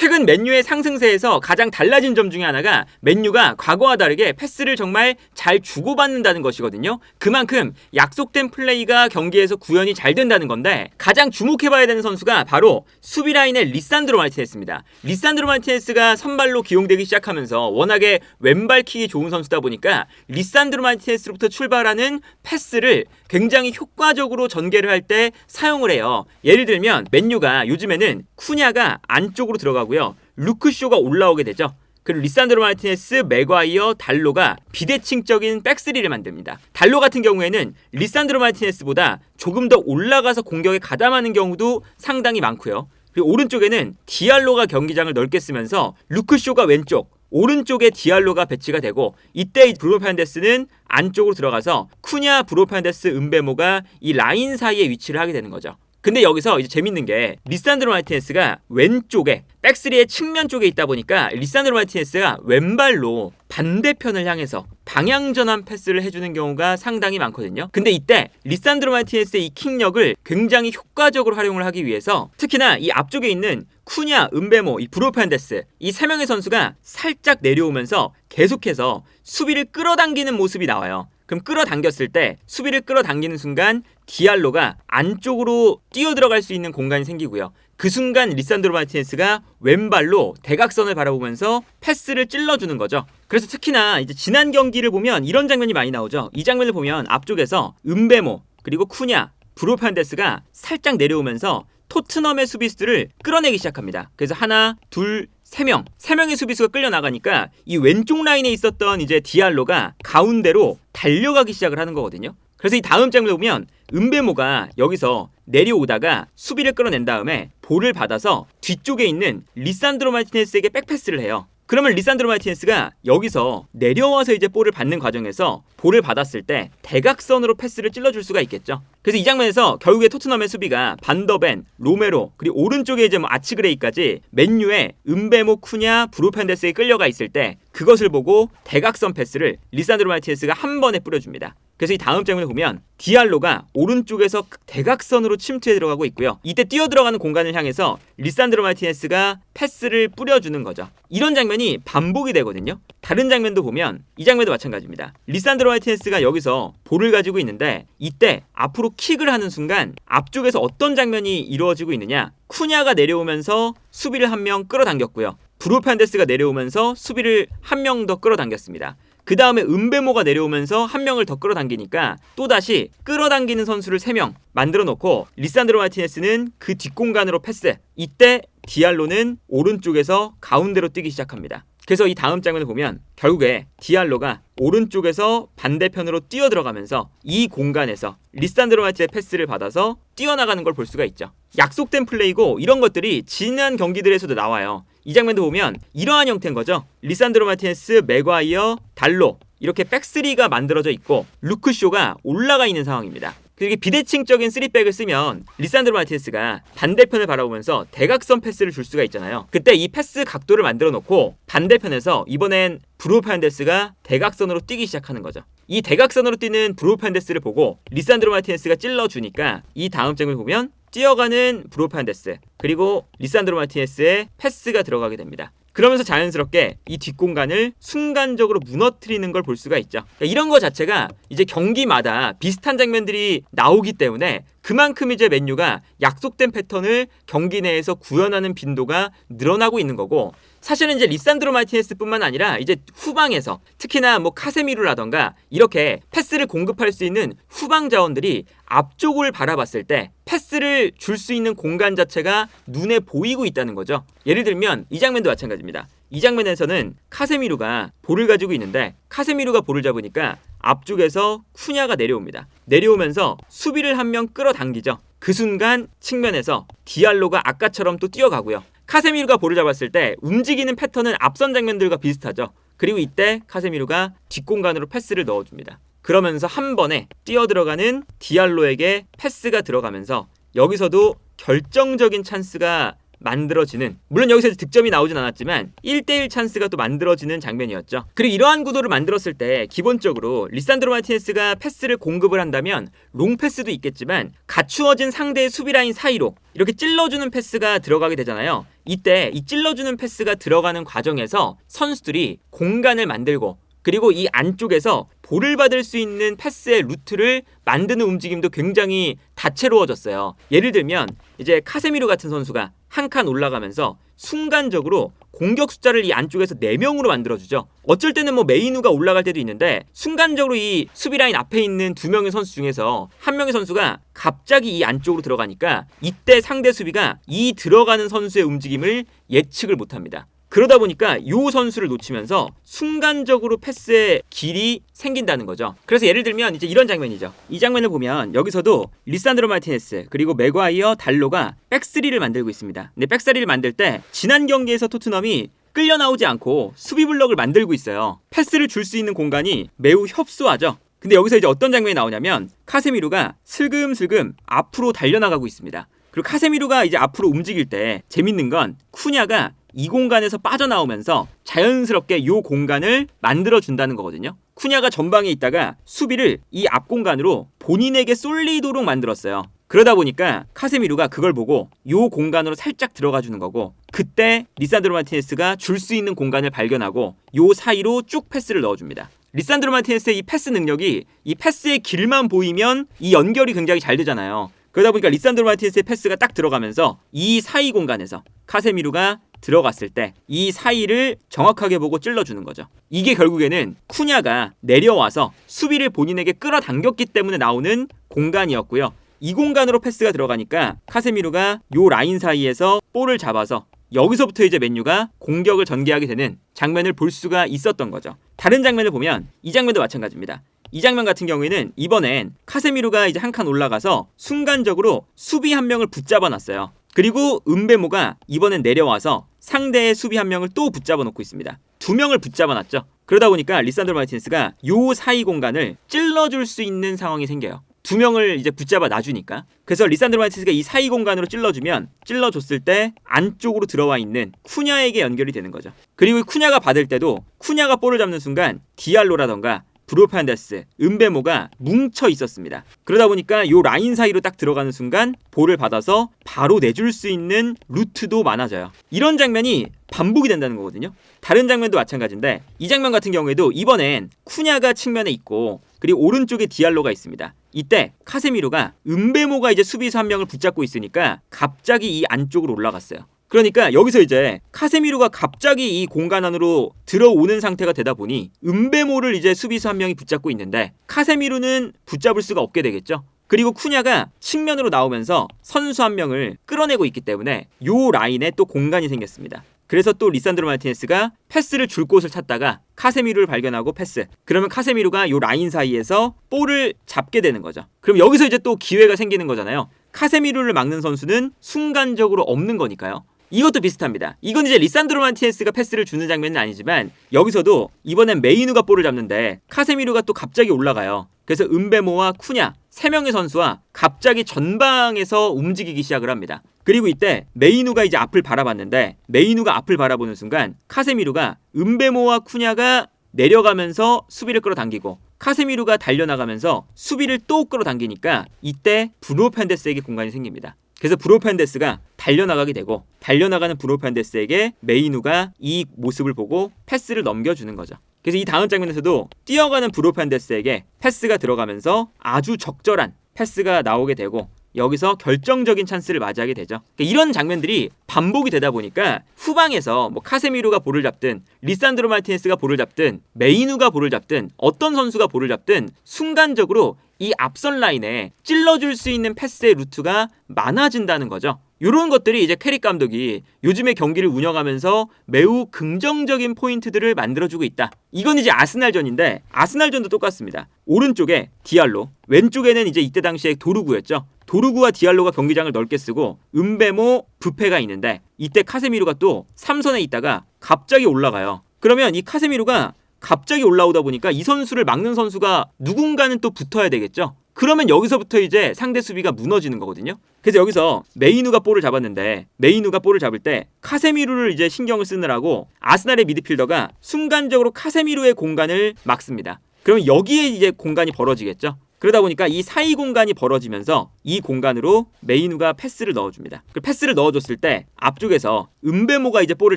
최근 맨유의 상승세에서 가장 달라진 점 중에 하나가 맨유가 과거와 다르게 패스를 정말 잘 주고받는다는 것이거든요. 그만큼 약속된 플레이가 경기에서 구현이 잘 된다는 건데 가장 주목해봐야 되는 선수가 바로 수비 라인의 리산드로 마르티네스입니다. 리산드로 마르티네스가 선발로 기용되기 시작하면서 워낙에 왼발킥이 좋은 선수다 보니까 리산드로 마르티네스로부터 출발하는 패스를 굉장히 효과적으로 전개를 할 때 사용을 해요. 예를 들면 맨유가 요즘에는 쿠냐가 안쪽으로 들어가고요. 루크쇼가 올라오게 되죠. 그리고 리산드로 마르티네스, 맥과이어, 달로가 비대칭적인 백스리를 만듭니다. 달로 같은 경우에는 리산드로 마르티네스보다 조금 더 올라가서 공격에 가담하는 경우도 상당히 많고요. 그리고 오른쪽에는 디알로가 경기장을 넓게 쓰면서 루크쇼가 왼쪽, 오른쪽에 디알로가 배치가 되고 이때 브루노 판데스는 안쪽으로 들어가서 쿠냐 브루노 판데스 은베모가 이 라인 사이에 위치를 하게 되는 거죠. 근데 여기서 이제 재밌는 게 리산드로 마르티네스가 왼쪽에 백스리의 측면 쪽에 있다 보니까 리산드로 마르티네스가 왼발로 반대편을 향해서 방향 전환 패스를 해주는 경우가 상당히 많거든요. 근데 이때 리산드로 마르티네스의 이 킥력을 굉장히 효과적으로 활용을 하기 위해서 특히나 이 앞쪽에 있는 쿠냐, 은베모, 이 브로판데스 이 세 명의 선수가 살짝 내려오면서 계속해서 수비를 끌어당기는 모습이 나와요. 그럼 끌어당겼을 때 수비를 끌어당기는 순간 디알로가 안쪽으로 뛰어 들어갈 수 있는 공간이 생기고요. 그 순간 리산드로 마르티네스가 왼발로 대각선을 바라보면서 패스를 찔러주는 거죠. 그래서 특히나 이제 지난 경기를 보면 이런 장면이 많이 나오죠. 이 장면을 보면 앞쪽에서 은베모 그리고 쿠냐 브로판데스가 살짝 내려오면서 토트넘의 수비수들을 끌어내기 시작합니다. 그래서 하나, 둘, 세 명, 세 명의 수비수가 끌려 나가니까 이 왼쪽 라인에 있었던 이제 디알로가 가운데로 달려가기 시작을 하는 거거든요. 그래서 이 다음 장면을 보면 은베모가 여기서 내려오다가 수비를 끌어낸 다음에 볼을 받아서 뒤쪽에 있는 리산드로 마르티네스에게 백패스를 해요. 그러면 리산드로 마르티네스가 여기서 내려와서 이제 볼을 받는 과정에서 볼을 받았을 때 대각선으로 패스를 찔러줄 수가 있겠죠. 그래서 이 장면에서 결국에 토트넘의 수비가 반더벤, 로메로 그리고 오른쪽에 이제 뭐 아치그레이까지 맨유의 은베모 쿠냐 브루펜데스에 끌려가 있을 때 그것을 보고 대각선 패스를 리산드로 마르티네스가 한 번에 뿌려줍니다. 그래서 이 다음 장면을 보면 디알로가 오른쪽에서 대각선으로 침투해 들어가고 있고요. 이때 뛰어 들어가는 공간을 향해서 리산드로 마르티네스가 패스를 뿌려주는 거죠. 이런 장면이 반복이 되거든요. 다른 장면도 보면 이 장면도 마찬가지입니다. 리산드로 마르티네스가 여기서 볼을 가지고 있는데 이때 앞으로 킥을 하는 순간 앞쪽에서 어떤 장면이 이루어지고 있느냐? 쿠냐가 내려오면서 수비를 한 명 끌어당겼고요. 브루판데스가 내려오면서 수비를 한 명 더 끌어당겼습니다. 그 다음에 은베모가 내려오면서 한 명을 더 끌어당기니까 또다시 끌어당기는 선수를 3명 만들어 놓고 리산드로 마티네스는 그 뒷공간으로 패스. 이때 디알로는 오른쪽에서 가운데로 뛰기 시작합니다. 그래서 이 다음 장면을 보면 결국에 디알로가 오른쪽에서 반대편으로 뛰어 들어가면서 이 공간에서 리산드로 마티의 패스를 받아서 뛰어나가는 걸 볼 수가 있죠. 약속된 플레이고 이런 것들이 지난 경기들에서도 나와요. 이 장면도 보면 이러한 형태인 거죠. 리산드로 마티네스, 맥과이어, 달로 이렇게 백스리가 만들어져 있고 루크쇼가 올라가 있는 상황입니다. 그게 비대칭적인 3백을 쓰면 리산드로 마티네스가 반대편을 바라보면서 대각선 패스를 줄 수가 있잖아요. 그때 이 패스 각도를 만들어 놓고 반대편에서 이번엔 브루판데스가 대각선으로 뛰기 시작하는 거죠. 이 대각선으로 뛰는 브루판데스를 보고 리산드로 마티네스가 찔러주니까 이 다음 장을 보면 뛰어가는 브루판데스 그리고 리산드로 마티네스의 패스가 들어가게 됩니다. 그러면서 자연스럽게 이 뒷공간을 순간적으로 무너뜨리는 걸 볼 수가 있죠. 그러니까 이런 거 자체가 이제 경기마다 비슷한 장면들이 나오기 때문에 그만큼 이제 맨유가 약속된 패턴을 경기 내에서 구현하는 빈도가 늘어나고 있는 거고 사실은 이제 리산드로 마티네스뿐만 아니라 이제 후방에서 특히나 뭐 카세미루라던가 이렇게 패스를 공급할 수 있는 후방 자원들이 앞쪽을 바라봤을 때 패스를 줄 수 있는 공간 자체가 눈에 보이고 있다는 거죠. 예를 들면 이 장면도 마찬가지입니다. 이 장면에서는 카세미루가 볼을 가지고 있는데 카세미루가 볼을 잡으니까 앞쪽에서 쿠냐가 내려옵니다. 내려오면서 수비를 한 명 끌어당기죠. 그 순간 측면에서 디알로가 아까처럼 또 뛰어가고요. 카세미루가 볼을 잡았을 때 움직이는 패턴은 앞선 장면들과 비슷하죠. 그리고 이때 카세미루가 뒷공간으로 패스를 넣어줍니다. 그러면서 한 번에 뛰어 들어가는 디알로에게 패스가 들어가면서 여기서도 결정적인 찬스가 만들어지는 물론 여기서 득점이 나오진 않았지만 1대1 찬스가 또 만들어지는 장면이었죠. 그리고 이러한 구도를 만들었을 때 기본적으로 리산드로 마티네스가 패스를 공급을 한다면 롱 패스도 있겠지만 갖추어진 상대의 수비 라인 사이로 이렇게 찔러주는 패스가 들어가게 되잖아요. 이때 이 찔러주는 패스가 들어가는 과정에서 선수들이 공간을 만들고 그리고 이 안쪽에서 볼을 받을 수 있는 패스의 루트를 만드는 움직임도 굉장히 다채로워졌어요. 예를 들면 이제 카세미로 같은 선수가 한 칸 올라가면서 순간적으로 공격 숫자를 이 안쪽에서 4명으로 만들어주죠. 어쩔 때는 뭐 메이누가 올라갈 때도 있는데 순간적으로 이 수비 라인 앞에 있는 두 명의 선수 중에서 한 명의 선수가 갑자기 이 안쪽으로 들어가니까 이때 상대 수비가 이 들어가는 선수의 움직임을 예측을 못합니다. 그러다 보니까 이 선수를 놓치면서 순간적으로 패스의 길이 생긴다는 거죠. 그래서 예를 들면 이제 이런 장면이죠. 이 장면을 보면 여기서도 리산드로 마티네스 그리고 맥과이어 달로가 백스리를 만들고 있습니다. 근데 백스리를 만들 때 지난 경기에서 토트넘이 끌려 나오지 않고 수비 블럭을 만들고 있어요. 패스를 줄 수 있는 공간이 매우 협소하죠. 근데 여기서 이제 어떤 장면이 나오냐면 카세미루가 슬금슬금 앞으로 달려나가고 있습니다. 그리고 카세미루가 이제 앞으로 움직일 때 재밌는 건 쿠냐가 이 공간에서 빠져나오면서 자연스럽게 요 공간을 만들어 준다는 거거든요. 쿠냐가 전방에 있다가 수비를 이 앞 공간으로 본인에게 쏠리도록 만들었어요. 그러다 보니까 카세미루가 그걸 보고 요 공간으로 살짝 들어가 주는 거고 그때 리산드로 마티네스가 줄 수 있는 공간을 발견하고 요 사이로 쭉 패스를 넣어줍니다. 리산드로 마티네스의 이 패스 능력이 이 패스의 길만 보이면 이 연결이 굉장히 잘 되잖아요. 그러다 보니까 리산드로 마티네스의 패스가 딱 들어가면서 이 사이 공간에서 카세미루가 들어갔을 때 이 사이를 정확하게 보고 찔러주는 거죠. 이게 결국에는 쿠냐가 내려와서 수비를 본인에게 끌어당겼기 때문에 나오는 공간이었고요. 이 공간으로 패스가 들어가니까 카세미루가 요 라인 사이에서 볼을 잡아서 여기서부터 이제 맨유가 공격을 전개하게 되는 장면을 볼 수가 있었던 거죠. 다른 장면을 보면 이 장면도 마찬가지입니다. 이 장면 같은 경우에는 이번엔 카세미루가 이제 한 칸 올라가서 순간적으로 수비 한 명을 붙잡아 놨어요. 그리고 은베모가 이번엔 내려와서 상대의 수비 한 명을 또 붙잡아 놓고 있습니다. 두 명을 붙잡아 놨죠. 그러다 보니까 리산드로 마르티네스가 요 사이 공간을 찔러줄 수 있는 상황이 생겨요. 두 명을 이제 붙잡아 놔주니까. 그래서 리산드로 마르티네스가 이 사이 공간으로 찔러주면 찔러줬을 때 안쪽으로 들어와 있는 쿠냐에게 연결이 되는 거죠. 그리고 쿠냐가 받을 때도 쿠냐가 볼을 잡는 순간 디알로라던가 브로판데스, 은베모가 뭉쳐 있었습니다. 그러다 보니까 요 라인 사이로 딱 들어가는 순간 볼을 받아서 바로 내줄 수 있는 루트도 많아져요. 이런 장면이 반복이 된다는 거거든요. 다른 장면도 마찬가지인데 이 장면 같은 경우에도 이번엔 쿠냐가 측면에 있고 그리고 오른쪽에 디알로가 있습니다. 이때 카세미로가 은베모가 이제 수비수 한 명을 붙잡고 있으니까 갑자기 이 안쪽으로 올라갔어요. 그러니까 여기서 이제 카세미루가 갑자기 이 공간 안으로 들어오는 상태가 되다 보니 은베모를 이제 수비수 한 명이 붙잡고 있는데 카세미루는 붙잡을 수가 없게 되겠죠. 그리고 쿠냐가 측면으로 나오면서 선수 한 명을 끌어내고 있기 때문에 요 라인에 또 공간이 생겼습니다. 그래서 또 리산드로 마르티네스가 패스를 줄 곳을 찾다가 카세미루를 발견하고 패스. 그러면 카세미루가 요 라인 사이에서 볼을 잡게 되는 거죠. 그럼 여기서 이제 또 기회가 생기는 거잖아요. 카세미루를 막는 선수는 순간적으로 없는 거니까요. 이것도 비슷합니다. 이건 이제 리산드로 마티네스가 패스를 주는 장면은 아니지만 여기서도 이번엔 메이누가 볼을 잡는데 카세미루가 또 갑자기 올라가요. 그래서 은베모와 쿠냐 세 명의 선수와 갑자기 전방에서 움직이기 시작을 합니다. 그리고 이때 메이누가 이제 앞을 바라봤는데 메이누가 앞을 바라보는 순간 카세미루가 은베모와 쿠냐가 내려가면서 수비를 끌어당기고 카세미루가 달려나가면서 수비를 또 끌어당기니까 이때 브노 펜데스에게 공간이 생깁니다. 그래서 브로 펜데스가 달려나가게 되고 달려나가는 브로 펜데스에게 메이누가 이 모습을 보고 패스를 넘겨주는 거죠. 그래서 이 다음 장면에서도 뛰어가는 브로 펜데스에게 패스가 들어가면서 아주 적절한 패스가 나오게 되고 여기서 결정적인 찬스를 맞이하게 되죠. 그러니까 이런 장면들이 반복이 되다 보니까 후방에서 뭐 카세미루가 볼을 잡든 리산드로 마르티네스가 볼을 잡든 메이누가 볼을 잡든 어떤 선수가 볼을 잡든 순간적으로 이 앞선 라인에 찔러줄 수 있는 패스의 루트가 많아진다는 거죠. 이런 것들이 이제 캐릭 감독이 요즘의 경기를 운영하면서 매우 긍정적인 포인트들을 만들어주고 있다. 이건 이제 아스날전인데 아스날전도 똑같습니다. 오른쪽에 디알로, 왼쪽에는 이제 이때 당시에 도르구였죠. 도르구와 디알로가 경기장을 넓게 쓰고 은베모, 부페가 있는데 이때 카세미루가 또 3선에 있다가 갑자기 올라가요. 그러면 이 카세미루가 갑자기 올라오다 보니까 이 선수를 막는 선수가 누군가는 또 붙어야 되겠죠. 그러면 여기서부터 이제 상대 수비가 무너지는 거거든요. 그래서 여기서 메이누가 볼을 잡았는데 메이누가 볼을 잡을 때 카세미루를 이제 신경을 쓰느라고 아스날의 미드필더가 순간적으로 카세미루의 공간을 막습니다. 그러면 여기에 이제 공간이 벌어지겠죠. 그러다 보니까 이 사이 공간이 벌어지면서 이 공간으로 메이누가 패스를 넣어줍니다. 그 패스를 넣어줬을 때 앞쪽에서 은베모가 이제 볼을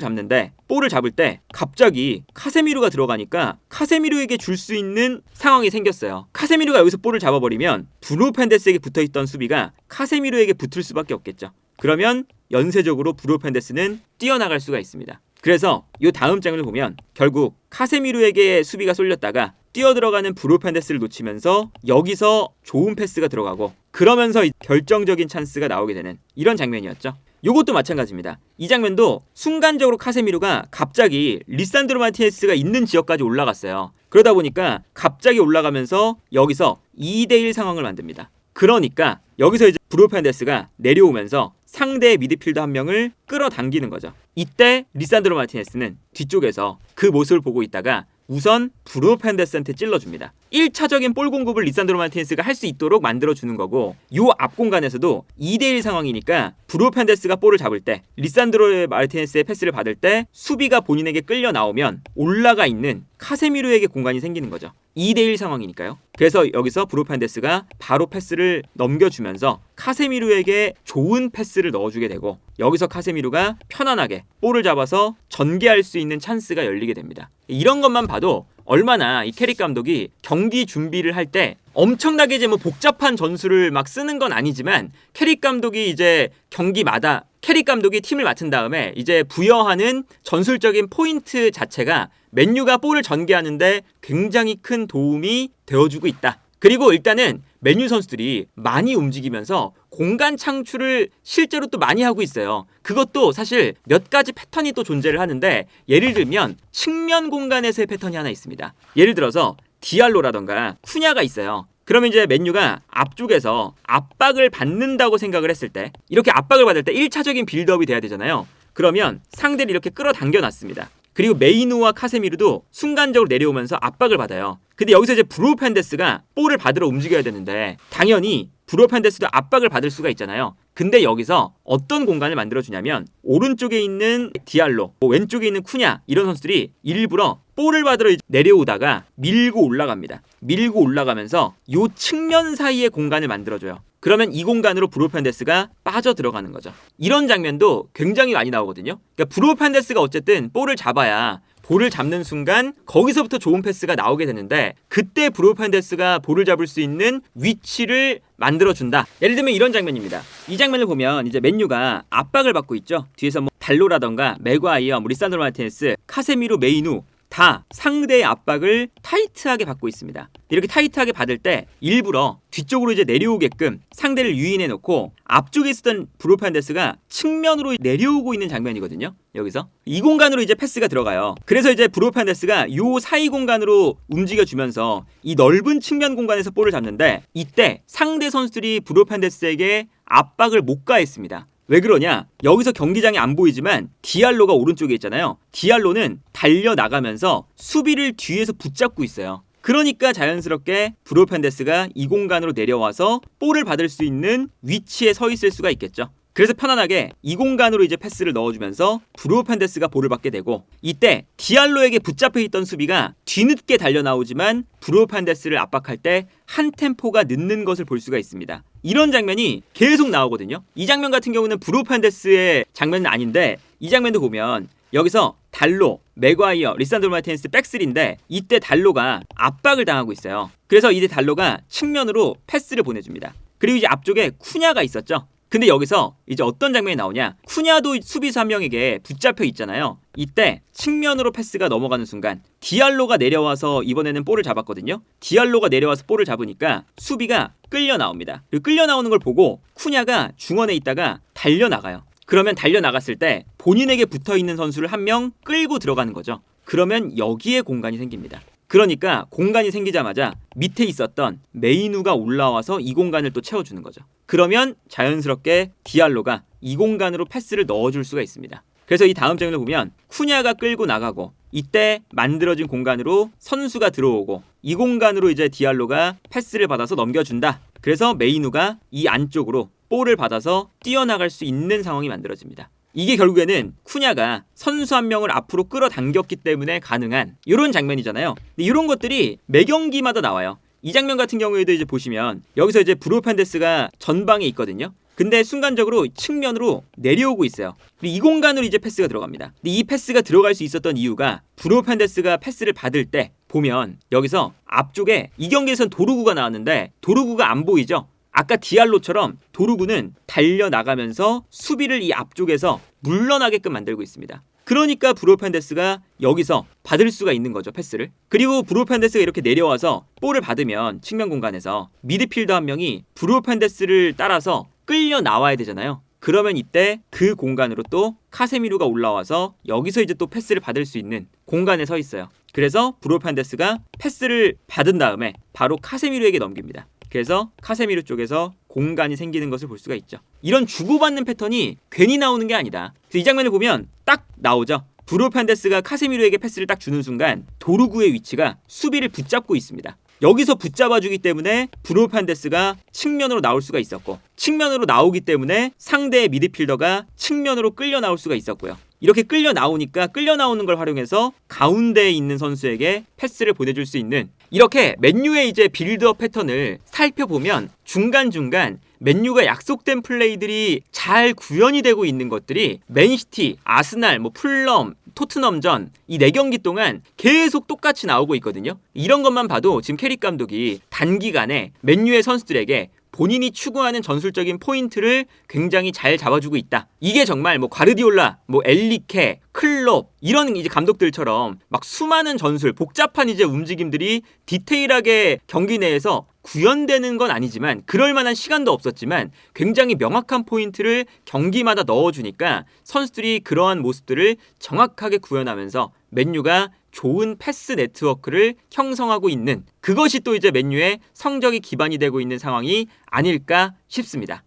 잡는데 볼을 잡을 때 갑자기 카세미루가 들어가니까 카세미루에게 줄 수 있는 상황이 생겼어요. 카세미루가 여기서 볼을 잡아버리면 브루 펜데스에게 붙어있던 수비가 카세미루에게 붙을 수밖에 없겠죠. 그러면 연쇄적으로 브루 펜데스는 뛰어나갈 수가 있습니다. 그래서 이 다음 장면을 보면 결국 카세미루에게 수비가 쏠렸다가 뛰어 들어가는 브루 펜 데스를 놓치면서 여기서 좋은 패스가 들어가고 그러면서 이 결정적인 찬스가 나오게 되는 이런 장면이었죠. 요것도 마찬가지입니다. 이 장면도 순간적으로 카세미루가 갑자기 리산드로 마티네스가 있는 지역까지 올라갔어요. 그러다 보니까 갑자기 올라가면서 여기서 2대1 상황을 만듭니다. 그러니까 여기서 이제 브루 펜데스가 내려오면서 상대 미드필더 한 명을 끌어당기는 거죠. 이때 리산드로 마티네스는 뒤쪽에서 그 모습을 보고 있다가 우선 브루 펜데스한테 찔러줍니다. 1차적인 볼 공급을 리산드로 마티네스가 할 수 있도록 만들어주는 거고 요 앞 공간에서도 2대1 상황이니까 브루 펜데스가 볼을 잡을 때 리산드로 마티네스의 패스를 받을 때 수비가 본인에게 끌려 나오면 올라가 있는 카세미루에게 공간이 생기는 거죠. 2대1 상황이니까요. 그래서 여기서 브루 펜데스가 바로 패스를 넘겨주면서 카세미루에게 좋은 패스를 넣어주게 되고 여기서 카세미루가 편안하게 볼을 잡아서 전개할 수 있는 찬스가 열리게 됩니다. 이런 것만 봐도 얼마나 이 캐릭 감독이 경기 준비를 할 때 엄청나게 이제 뭐 복잡한 전술을 막 쓰는 건 아니지만 캐릭 감독이 이제 경기마다 캐릭 감독이 팀을 맡은 다음에 이제 부여하는 전술적인 포인트 자체가 맨유가 볼을 전개하는데 굉장히 큰 도움이 되어주고 있다. 그리고 일단은 맨유 선수들이 많이 움직이면서 공간 창출을 실제로 또 많이 하고 있어요. 그것도 사실 몇 가지 패턴이 또 존재를 하는데 예를 들면 측면 공간에서의 패턴이 하나 있습니다. 예를 들어서 디알로라던가 쿠냐가 있어요. 그러면 이제 맨유가 앞쪽에서 압박을 받는다고 생각을 했을 때 이렇게 압박을 받을 때 1차적인 빌드업이 돼야 되잖아요. 그러면 상대를 이렇게 끌어당겨 놨습니다. 그리고 메이누와 카세미르도 순간적으로 내려오면서 압박을 받아요. 근데 여기서 이제 브루 펜데스가 볼을 받으러 움직여야 되는데 당연히 브루 펜데스도 압박을 받을 수가 있잖아요. 근데 여기서 어떤 공간을 만들어 주냐면 오른쪽에 있는 디알로, 뭐 왼쪽에 있는 쿠냐 이런 선수들이 일부러 볼을 받으러 내려오다가 밀고 올라갑니다. 밀고 올라가면서 요 측면 사이의 공간을 만들어줘요. 그러면 이 공간으로 브루펜데스가 빠져 들어가는 거죠. 이런 장면도 굉장히 많이 나오거든요. 그러니까 브루펜데스가 어쨌든 볼을 잡아야 볼을 잡는 순간 거기서부터 좋은 패스가 나오게 되는데 그때 브루펜데스가 볼을 잡을 수 있는 위치를 만들어준다. 예를 들면 이런 장면입니다. 이 장면을 보면 이제 맨유가 압박을 받고 있죠. 뒤에서 뭐 달로라던가 맥과이어, 뭐 리산드로 마르티네스, 카세미로, 메이누 다 상대의 압박을 타이트하게 받고 있습니다. 이렇게 타이트하게 받을 때 일부러 뒤쪽으로 이제 내려오게끔 상대를 유인해 놓고 앞쪽에 있었던 브루판데스가 측면으로 내려오고 있는 장면이거든요. 여기서 이 공간으로 이제 패스가 들어가요. 그래서 이제 브루판데스가 요 사이 공간으로 움직여 주면서 이 넓은 측면 공간에서 볼을 잡는데 이때 상대 선수들이 브루판데스에게 압박을 못 가했습니다. 왜 그러냐? 여기서 경기장이 안 보이지만 디알로가 오른쪽에 있잖아요. 디알로는 달려 나가면서 수비를 뒤에서 붙잡고 있어요. 그러니까 자연스럽게 브로펜데스가 이 공간으로 내려와서 볼을 받을 수 있는 위치에 서 있을 수가 있겠죠. 그래서 편안하게 이 공간으로 이제 패스를 넣어주면서 브루펜데스가 볼을 받게 되고 이때 디알로에게 붙잡혀 있던 수비가 뒤늦게 달려 나오지만 브루펜데스를 압박할 때 한 템포가 늦는 것을 볼 수가 있습니다. 이런 장면이 계속 나오거든요. 이 장면 같은 경우는 브루펜데스의 장면은 아닌데 이 장면도 보면 여기서 달로, 맥과이어, 리산드로 마티넨스 백스리인데 이때 달로가 압박을 당하고 있어요. 그래서 이때 달로가 측면으로 패스를 보내줍니다. 그리고 이제 앞쪽에 쿠냐가 있었죠. 근데 여기서 이제 어떤 장면이 나오냐? 쿠냐도 수비수 한 명에게 붙잡혀 있잖아요. 이때 측면으로 패스가 넘어가는 순간 디알로가 내려와서 이번에는 볼을 잡았거든요. 디알로가 내려와서 볼을 잡으니까 수비가 끌려 나옵니다. 끌려 나오는 걸 보고 쿠냐가 중원에 있다가 달려 나가요. 그러면 달려 나갔을 때 본인에게 붙어 있는 선수를 한 명 끌고 들어가는 거죠. 그러면 여기에 공간이 생깁니다. 그러니까 공간이 생기자마자 밑에 있었던 메이누가 올라와서 이 공간을 또 채워주는 거죠. 그러면 자연스럽게 디알로가 이 공간으로 패스를 넣어줄 수가 있습니다. 그래서 이 다음 장면을 보면 쿠냐가 끌고 나가고 이때 만들어진 공간으로 선수가 들어오고 이 공간으로 이제 디알로가 패스를 받아서 넘겨준다. 그래서 메이누가 이 안쪽으로 볼을 받아서 뛰어나갈 수 있는 상황이 만들어집니다. 이게 결국에는 쿠냐가 선수 한 명을 앞으로 끌어당겼기 때문에 가능한 이런 장면이잖아요. 근데 이런 것들이 매 경기마다 나와요. 이 장면 같은 경우에도 이제 보시면 여기서 이제 브루 펜데스가 전방에 있거든요. 근데 순간적으로 측면으로 내려오고 있어요. 이 공간으로 이제 패스가 들어갑니다. 근데 이 패스가 들어갈 수 있었던 이유가 브루 펜데스가 패스를 받을 때 보면 여기서 앞쪽에 이 경기에선 도루구가 나왔는데 도루구가 안 보이죠? 아까 디알로처럼 도루구는 달려 나가면서 수비를 이 앞쪽에서 물러나게끔 만들고 있습니다. 그러니까 브루 펜데스가 여기서 받을 수가 있는 거죠 패스를. 그리고 브루 펜데스가 이렇게 내려와서 볼을 받으면 측면 공간에서 미드필더 한 명이 브루 펜데스를 따라서 끌려 나와야 되잖아요. 그러면 이때 그 공간으로 또 카세미루가 올라와서 여기서 이제 또 패스를 받을 수 있는 공간에 서 있어요. 그래서 브루 펜데스가 패스를 받은 다음에 바로 카세미루에게 넘깁니다. 그래서 카세미루 쪽에서 공간이 생기는 것을 볼 수가 있죠. 이런 주고받는 패턴이 괜히 나오는 게 아니다. 그래서 이 장면을 보면 딱 나오죠. 브루 펜데스가 카세미루에게 패스를 딱 주는 순간 도루구의 위치가 수비를 붙잡고 있습니다. 여기서 붙잡아주기 때문에 브루 펜데스가 측면으로 나올 수가 있었고 측면으로 나오기 때문에 상대의 미드필더가 측면으로 끌려 나올 수가 있었고요. 이렇게 끌려 나오니까 끌려 나오는 걸 활용해서 가운데에 있는 선수에게 패스를 보내줄 수 있는 이렇게 맨유의 이제 빌드업 패턴을 살펴보면 중간중간 맨유가 약속된 플레이들이 잘 구현이 되고 있는 것들이 맨시티, 아스날, 뭐 풀럼, 토트넘전 이 네 경기 동안 계속 똑같이 나오고 있거든요. 이런 것만 봐도 지금 캐릭 감독이 단기간에 맨유의 선수들에게 본인이 추구하는 전술적인 포인트를 굉장히 잘 잡아주고 있다. 이게 정말 뭐 과르디올라, 뭐 엘리케, 클롭 이런 이제 감독들처럼 막 수많은 전술, 복잡한 이제 움직임들이 디테일하게 경기 내에서 구현되는 건 아니지만 그럴 만한 시간도 없었지만 굉장히 명확한 포인트를 경기마다 넣어주니까 선수들이 그러한 모습들을 정확하게 구현하면서 맨유가 좋은 패스 네트워크를 형성하고 있는 그것이 또 이제 맨유의 성적이 기반이 되고 있는 상황이 아닐까 싶습니다.